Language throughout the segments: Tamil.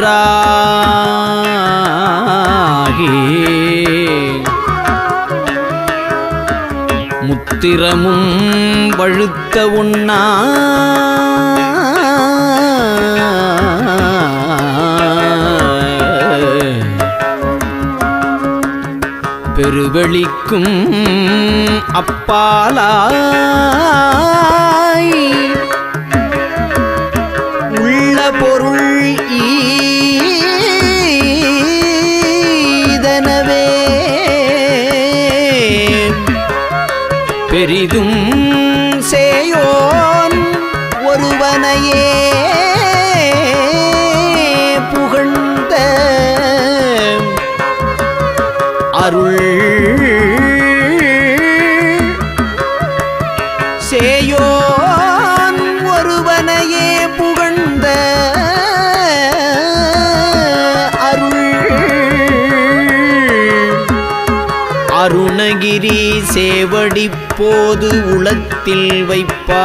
ஒன்றாகி முத்திரமும் பழுத்த உண்ணா. பெருவெளிக்கும் அப்பாலாய். அருணகிரி சேவடி போது உளத்தில் வைப்பா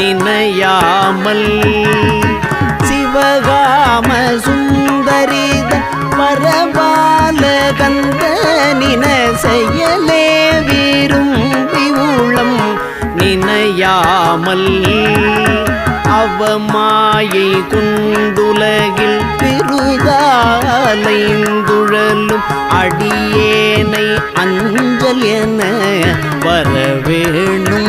நினையாமல் சிவகாம சுந்தரித பரபால கந்தனின செயலே விரும்பி உளம் நினையாமல் அவமாயை குண்டுலகில் பெருதாலைந்துழலும் அடியேனை அஞ்சல் என வரவேணும்.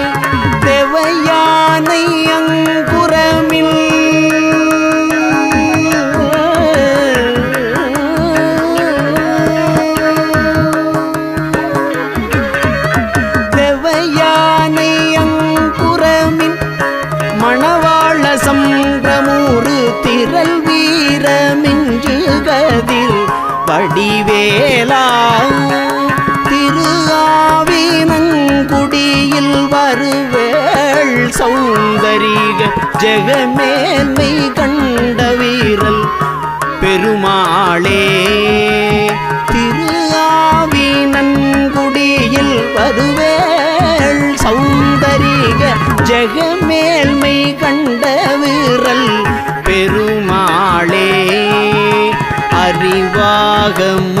வடிவேலா திரு ஆவினங்குடியில் வருவேள். சௌந்தரிக ஜெகமேன்மை கண்ட வீரல் பெருமாளே. திரு ஆவினன்குடியில் வருவேள். சௌந்தரிக ஜெகமேல்மை கண்ட வீரல் பெருமாளே. அறிவாகமும்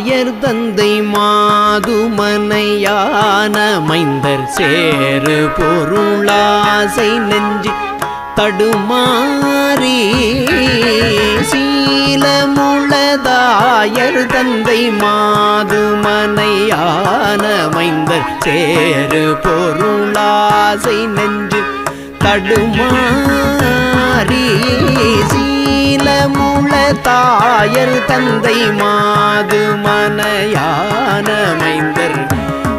சீலமுளதாயர் தந்தை மாதுமனையான மைந்தர் சேரு பொருளாசை நெஞ்சு தடுமாறி சீலமுளதாயர் தந்தை மாதுமனையான மைந்தர் சேரு பொருளாசை நெஞ்சு தடுமாறி சீலமுள தாயர் தந்தை மாது மனையானமைந்தர்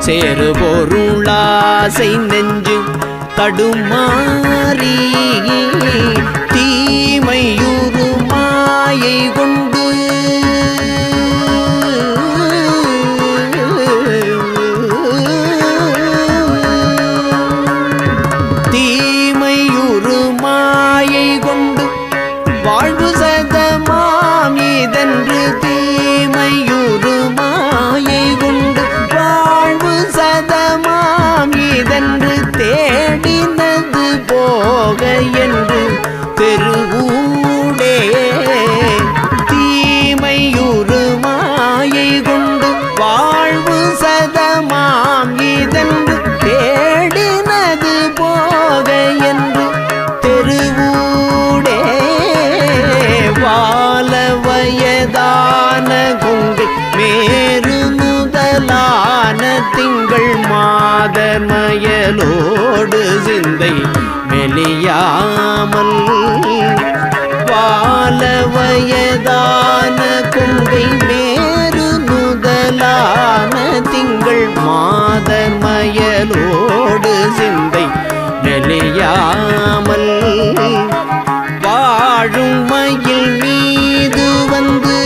சேரு பொருளாசை நெஞ்சு தடுமாறி தீமையுறு மாயை கொண்டு திங்கள் சிந்தை மெலியாமல் வால வயதான குங்கை மேரு முதலான திங்கள் மாதர்மயலோடு சிந்தை நெளியாமல் வாழும் மயில் மீது வந்து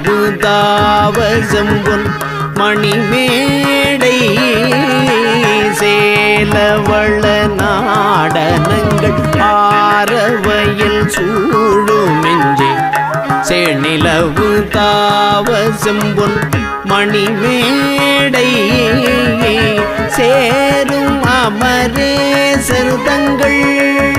செணிலவு தாவசம்பொன் மணிமேடை சேலவள நாடனங்கள் ஆரவயல் சூழுமின்றி செணிலவு தாவசம்பொன் மணிமேடை சேரும் அமரேசர் தங்கள்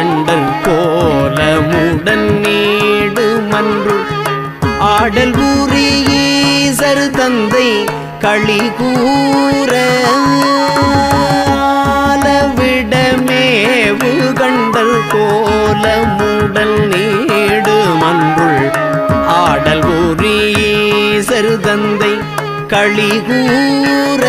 ஆலவிடமேவு கண்டல் கோலமுடன் நீடு மன்று ஆடல் ஊரீசர் தந்தை களி கூற ஆலவிடமேவு கண்டல் கோலமுடல் நீடு மன்றுள் ஆடல் ஊரீசர் தந்தை களி கூற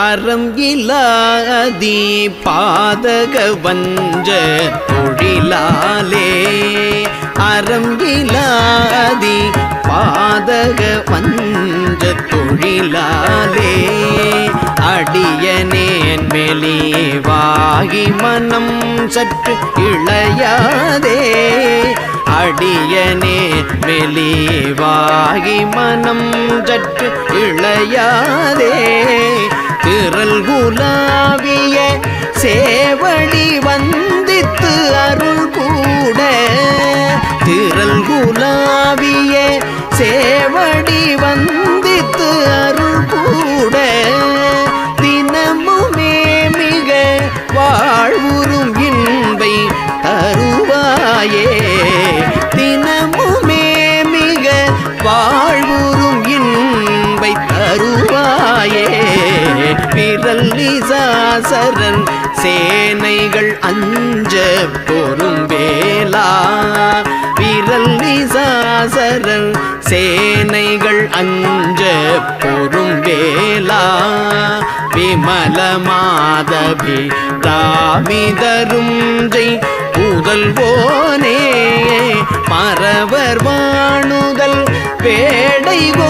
அறம் இல்லாதி பாதக வஞ்ச தொழிலாலே. அறம் இல்லாதி பாதக வஞ்ச தொழிலாலே. அடியனேன் மெலிவாகி மனம் சற்று இளையாதே. அடியனே மெலிவாகி மனம் சற்று இளையாதே. திரள் குலாவிய சேவடி வந்தித்து அருள் கூட. திரு விரல் நிசாசரன் சேனைகள் அஞ்ச பொறும் வேலா விரல் நிசாசரன் சேனைகள் அஞ்ச பொறும் வேலா விமல மாதவி ராமிதரும் ஜெய். புதல்வோனே மறவர் வாணுதல் பேடைவோ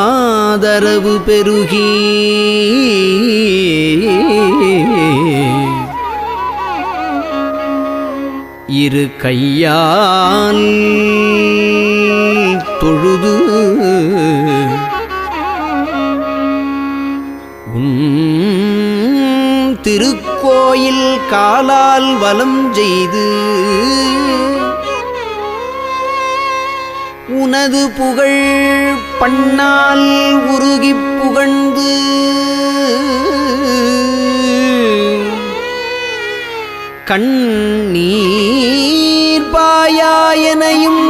ஆதரவு பெருகி. இரு கையால் தொழுது. உன் திருக்கோயில் காலால் வலம் செய்து. உனது புகழ் பண்ணால் உருகி புகழ்ந்து. கண்ணீர் பாயாயனையும்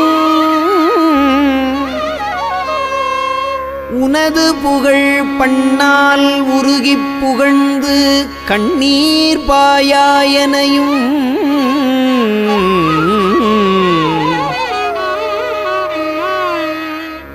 உனது புகழ் பண்ணால் உருகி புகழ்ந்து. கண்ணீர் பாயாயனையும்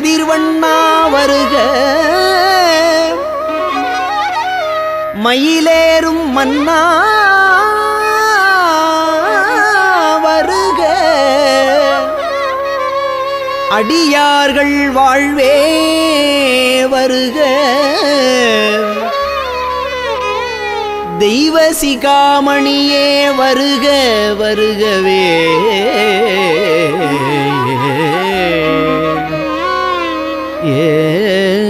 கதிர்வண்ணா வருக. மயிலேறும் மன்னா வருக. அடியார்கள் வாழ்வே வருக. தெய்வ சிகாமணியே வருக வருகவே. ஏ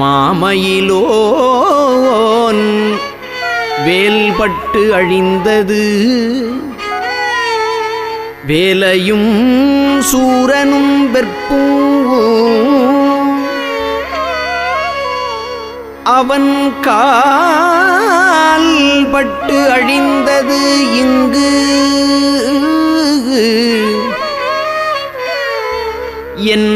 மாமயிலோன் வேல்பட்டு அழிந்தது. வேலையும் சூரனும் வெற்பூவும் அவன் கால்பட்டு அழிந்தது இங்கு. என்